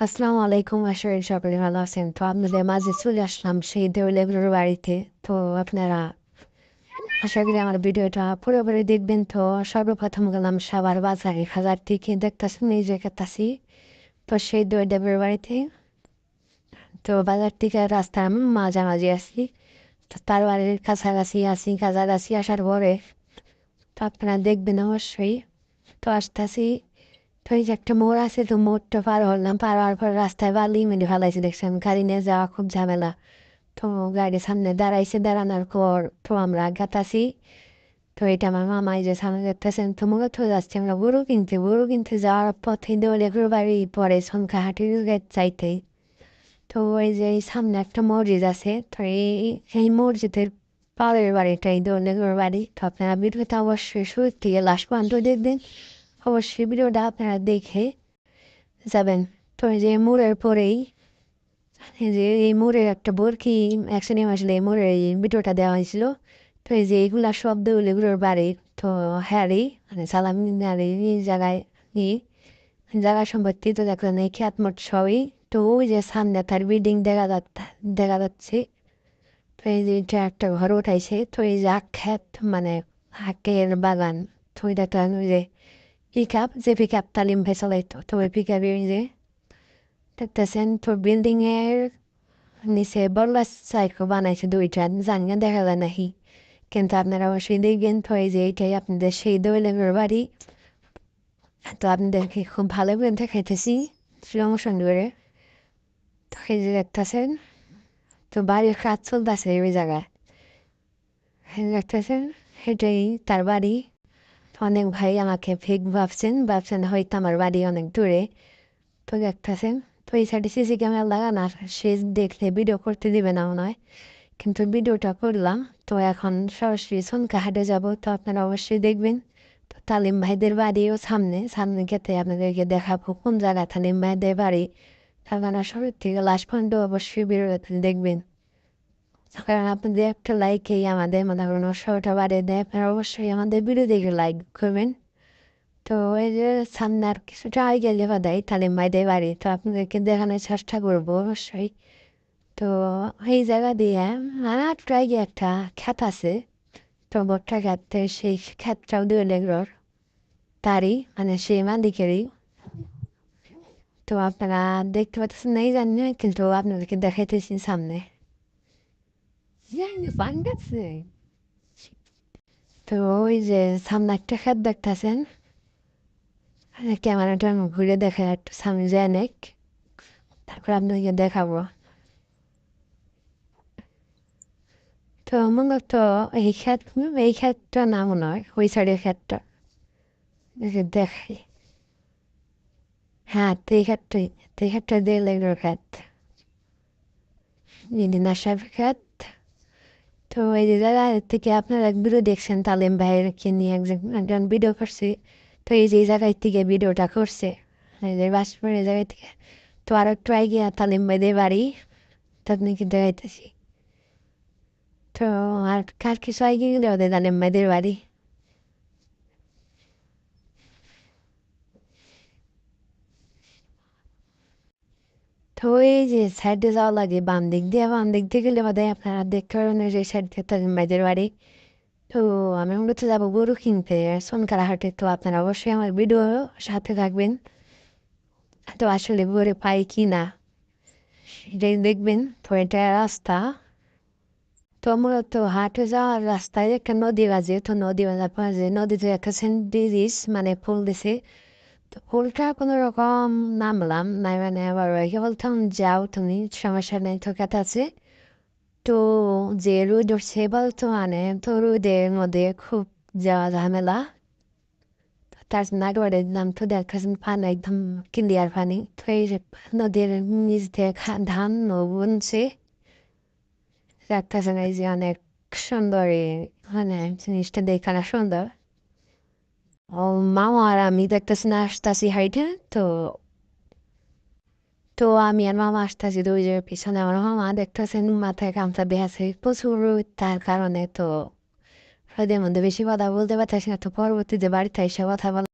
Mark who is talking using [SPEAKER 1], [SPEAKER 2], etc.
[SPEAKER 1] আসসালামু আলাইকুম আশা করি সকলে ভালো আছেন তো আপনাদের মাঝে চলে আসলাম সেই দেউলেগুলোর বাড়িতে তো আপনারা আশা করি আমার ভিডিওটা পুরোপুরি দেখবেন তো সর্বপ্রথম গেলাম সাবার বাজারে হাজার থেকে দেখতেছেন এই যে কাতাছি তো সেই দই দেবের বাড়িতে তো বাজার থেকে আমি মাঝামাঝি আসি তার বাড়ির কাছাকাছি আসি কাছাকাছি আসার পরে তো আপনারা দেখবেন অবশ্যই তো আসতেছি তো যে একটা মোড় আছে তো মোড়টা পার হলাম পার হওয়ার পর রাস্তায় বালি মেরে ফেলাইছে দেখছিলাম গাড়ি নিয়ে যাওয়া খুব ঝামেলা তো গাড়ির সামনে দাঁড়াইছে দাঁড়ানোর পর তো আমরা গাতাছি তো এটা আমার মামা যে সামনে দেখতেছেন তো মূলত যাচ্ছে আমরা গরু কিনতে গরু কিনতে যাওয়ার পথে দৌড়ে গরু বাড়ি পরে সংখ্যা হাঁটি চাইতে তো ওই যে এই সামনে একটা মসজিদ আছে তো এই এই মসজিদের পাড়ের বাড়িটাই দৌড়ে গরু বাড়ি তো আপনারা ভিডিওটা অবশ্যই শুরু থেকে লাস্ট পর্যন্ত দেখবেন অবশ্যই ভিডিওটা আপনারা দেখে যাবেন। তো যে মোড়ের পরেই যে এই মোড়ের একটা বরকি অ্যাক্সিডেন্ট আসলে মোড়ের এই ভিডিওটা দেওয়া হয়েছিল। তো এই যে এগুলা শব্দ এগুলোর বাড়ি। তো হ্যারি মানে সালাম এই জায়গায় ই, জায়গা সম্পত্তি তো দেখলেন এই খ্যাত মোট সবই। তো ওই যে সামনে তার বিল্ডিং দেখা যাচ্ছে দেখা যাচ্ছে। তো এই যে এটা একটা ঘর উঠাইছে। তো এই যে আখ্যাত মানে আখের বাগান। তো এটা তো ওই যে আপ তালিম ভাই চালাইতো তো ওই পিক আপের যে দেখতেছেন তো বিল্ডিংয়ের নিচে বড়লা সাইকেল বানাইছে দুইটা জানি না দেখা যায় নাকি কিন্তু আপনারা অবশ্যই দেখবেন তো এই যে এইটাই আপনাদের সেই দৈলের বাড়ি তো আপনাদেরকে খুব ভালো করে দেখাইতেছি প্রমোশন করে তো এই যে দেখতেছেন তো বাড়ির কাজ চলতেছে ওই জায়গায় দেখতেছেন সেটাই তার বাড়ি অনেক ভাই আমাকে ফেক ভাবছেন ভাবছেন হয়তো আমার বাড়ি অনেক দূরে। তো দেখতেছেন, তো এই সাইডে সিসি ক্যামেরা লাগানো সে দেখলে ভিডিও করতে দিবে না হয়। কিন্তু ভিডিওটা করলাম, তো এখন সরাসরি সনকা হাটে যাব, তো আপনারা অবশ্যই দেখবেন। তো তালিম ভাইদের বাড়িও সামনে সামনে খেতে আপনাদেরকে দেখাবো কোন জায়গায় তালিম ভাইদের বাড়ি। আপনারা সবের থেকে লাস্ট পর্যন্ত অবশ্যই ভিডিওটা দেখবেন। কারণ আপনাদের একটা লাইকেই আমাদের মনে করেন উৎসাহটা বাড়িয়ে দেয়, আপনারা অবশ্যই আমাদের ভিডিও লাইক করবেন। তো এই যে সামনে আর কিছুটা আগে গেলে দেয় তালিম ভাইদের বাড়ি, তো আপনাদেরকে দেখানোর চেষ্টা করব অবশ্যই। তো এই জায়গা দিয়ে একটু আগে একটা খ্যাত আছে। তো বট্টা খ্যাত, সেই খ্যাতটাও দুই লেগর তারই মানে সেই মালিকেরই। তো আপনারা দেখতে পাচ্ছেন, নাই জানি না কিন্তু আপনাদেরকে দেখাইতেছি সামনে। তো ওই যে সামনে একটা খেত দেখতেছেন ক্যামেরাটা ঘুরে দেখে একটু সামনে যায় নেক। তারপর আপনাকে দেখাবো। তো মূলত এই ক্ষেত, এই ক্ষেতটা নাম নয়, ওই সাইডের ক্ষেতটা। দেখাই। হ্যাঁ এই ক্ষেতটাই, তো এই ক্ষেতটা দিয়ে লাগল ক্ষেত। ইন্দিনা সাহেব ক্ষেত তো এই যে যারা থেকে আপনারা ভিডিও দেখছেন তালিম ভাইয়েরকে নিয়ে একজন একজন ভিডিও করছে। তো এই যে এই জায়গায় থেকে ভিডিওটা করছে, এই যে বাসপুর জায়গায় থেকে। তো আর একটু গিয়া তালিম ভাইদের বাড়ি তখন কি দেখাইতেছি? তো আর কার কিছু আগে গেলে ওদের তালিম ভাইদের বাড়ি? তো এই যে সাইডে যাওয়া লাগে, বাম দিক দিয়ে, বাম দিক দিয়ে গেলে বোধহয় আপনারা দেখতে পারেন যে সাইড দিয়ে তাদের মায়েদের বাড়ি। তো আমি মূলত যাব গরু কিনতে। সোনকারা হাটে তো আপনারা অবশ্যই আমার ভিডিও সাথে থাকবেন। তো আসলে গরু পাই কি না এটাই দেখবেন। তো এটা রাস্তা। তো মূলত হাটে যাওয়ার রাস্তায় একটা নদী বাজে, তো নদী বাজার পর নদীতে একটা ব্রিজ মানে ফুল দিছে। তো ফুলটা কোনো রকম নামলাম নাই মানে আবার রেখে বলতাম যাও তুমি সমস্যা নেই তো কাছে আছে তো যে রোদ উঠছে মানে তো রোদের মধ্যে খুব যাওয়া ঝামেলা তার একবারে নাম তো দেখাছেন পানি একদম ক্লিয়ার পানি তো নদীর নিচ দিয়ে ধান বুনছে দেখতেছেন এই যে অনেক সুন্দর মানে জিনিসটা দেখানো সুন্দর ও মামা আর আমি দেখতেছি না আসতেছি হাইটে তো তো আমি আর মামা আসতেছি দুই ওই পিছনে আমার মামা দেখতেছেন মাথায় কামটা বেহাছে প্রচুর তার কারণে তো হৃদয়ের মধ্যে বেশি কথা বলতে পারতেছি না তো পরবর্তীতে বাড়িতে এসে কথা বলা